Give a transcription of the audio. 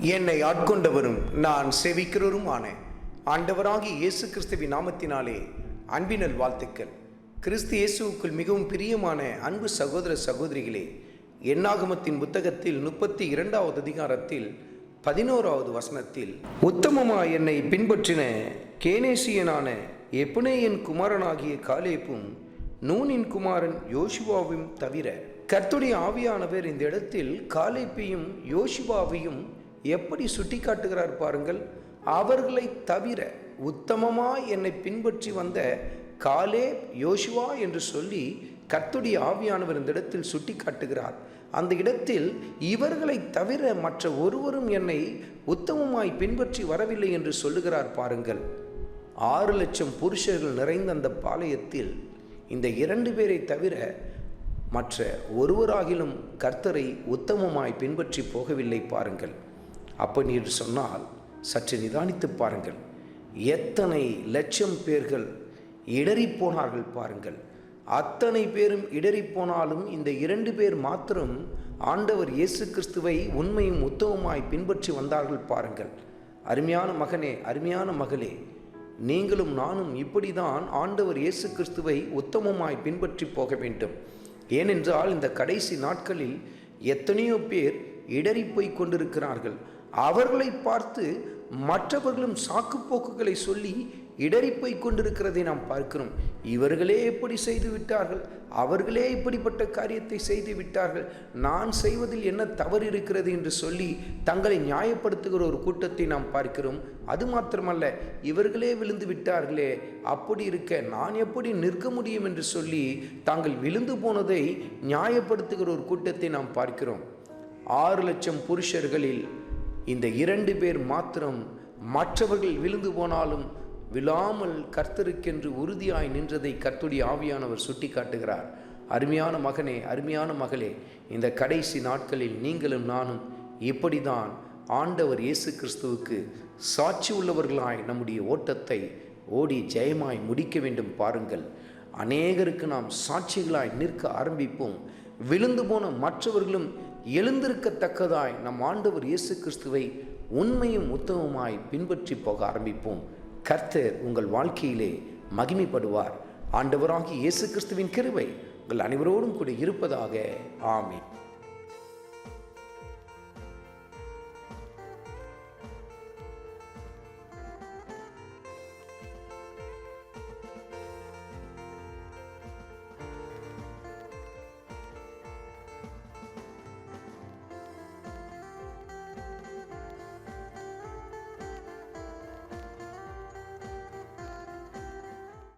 என்னை ஆட்கொண்டவரும் நான் செவிக்கிறவருமான. ஆண்டவராகி இயேசு கிறிஸ்துவின் நாமத்தினாலே அன்பினல் வாழ்த்துக்கள். கிறிஸ்து இயேசுவுக்குள் மிகவும் பிரியமான அன்பு சகோதர சகோதரிகளே எண்ணாகமத்தின் புத்தகத்தில் முப்பத்தி இரண்டாவது அதிகாரத்தில் பதினோராவது வசனத்தில் உத்தமமா என்னை பின்பற்றின கேனேசியனான எப்புனேயின் குமாரனாகிய காலேப்பும் நூனின் குமாரன் யோசுவாவும் தவிர கர்த்துடைய ஆவியானவர் இந்த இடத்தில் காலேப்பையும் யோசுவாவையும் எப்படி சுட்டி காட்டுகிறார் பாருங்கள். அவர்களை தவிர உத்தமமாய் என்னை பின்பற்றி வந்த காலே யோசுவா என்று சொல்லி கத்துடைய ஆவியானவர் இந்த இடத்தில் சுட்டி காட்டுகிறார் அந்த இடத்தில் இவர்களை தவிர மற்ற ஒருவரும் என்னை உத்தமமாய் பின்பற்றி வரவில்லை என்று சொல்லுகிறார் பாருங்கள். ஆறு லட்சம் புருஷர்கள் நிறைந்த அந்த பாளையத்தில் இந்த இரண்டு பேரை தவிர மற்ற ஒருவராகிலும் கர்த்தரை உத்தமமாய் பின்பற்றி போகவில்லை பாருங்கள். அப்படி என்று சொன்னால் சற்று நிதானித்து பாருங்கள். எத்தனை லட்சம் பேர்கள் இடறிப் போனார்கள் பாருங்கள். அத்தனை பேரும் இடறிப் போனாலும் இந்த இரண்டு பேர் மாத்திரம் ஆண்டவர் இயேசு கிறிஸ்துவை உண்மையும் உத்தமமாய் பின்பற்றி வந்தார்கள் பாருங்கள். அருமையான மகனே அருமையான மகளே நீங்களும் நானும் இப்படிதான் ஆண்டவர் இயேசு கிறிஸ்துவை உத்தமமாய் பின்பற்றி போக வேண்டும். ஏனென்றால் இந்த கடைசி நாட்களில் எத்தனையோ பேர் இடறி போய் கொண்டிருக்கிறார்கள். அவர்களை பார்த்து மற்றவர்களும் சாக்கு போக்குகளை சொல்லி இடறி கொண்டிருக்கிறதை நாம் பார்க்கிறோம். இவர்களே எப்படி செய்து விட்டார்கள். அவர்களே இப்படிப்பட்ட காரியத்தை செய்து விட்டார்கள். நான் செய்வதில் என்ன தவறு இருக்கிறது என்று சொல்லி தங்களை நியாயப்படுத்துகிற ஒரு கூட்டத்தை நாம் பார்க்கிறோம். அது மாத்திரமல்ல இவர்களே விழுந்து விட்டார்களே அப்படி இருக்க நான் எப்படி நிற்க முடியும் என்று சொல்லி தாங்கள் விழுந்து போனதை நியாயப்படுத்துகிற ஒரு கூட்டத்தை நாம் பார்க்கிறோம். ஆறு லட்சம் புருஷர்களில் இந்த இரண்டு பேர் மாத்திரம் மற்றவர்கள் விழுந்து போனாலும் விழாமல் கர்த்தருக்கென்று உறுதியாய் நின்றதை கர்த்துடைய ஆவியானவர் சுட்டி காட்டுகிறார் அருமையான மகனே அருமையான மகளே இந்த கடைசி நாட்களில் நீங்களும் நானும் இப்படிதான் ஆண்டவர் இயேசு கிறிஸ்துவுக்கு சாட்சி உள்ளவர்களாய் நம்முடைய ஓட்டத்தை ஓடி ஜெயமாய் முடிக்க வேண்டும் பாருங்கள். அநேகருக்கு நாம் சாட்சிகளாய் நிற்க ஆரம்பிப்போம். விழுந்து போன மற்றவர்களும் எழுந்திருக்கத்தக்கதாய் நம் ஆண்டவர் இயேசு கிறிஸ்துவை உண்மையும் உத்தமமாய் பின்பற்றி போக ஆரம்பிப்போம். கர்த்தர் உங்கள் வாழ்க்கையிலே மகிமைப்படுவார். ஆண்டவராகி இயேசு கிறிஸ்துவின் கிருவை உங்கள் அனைவரோடும் கூட இருப்பதாக. ஆமென்.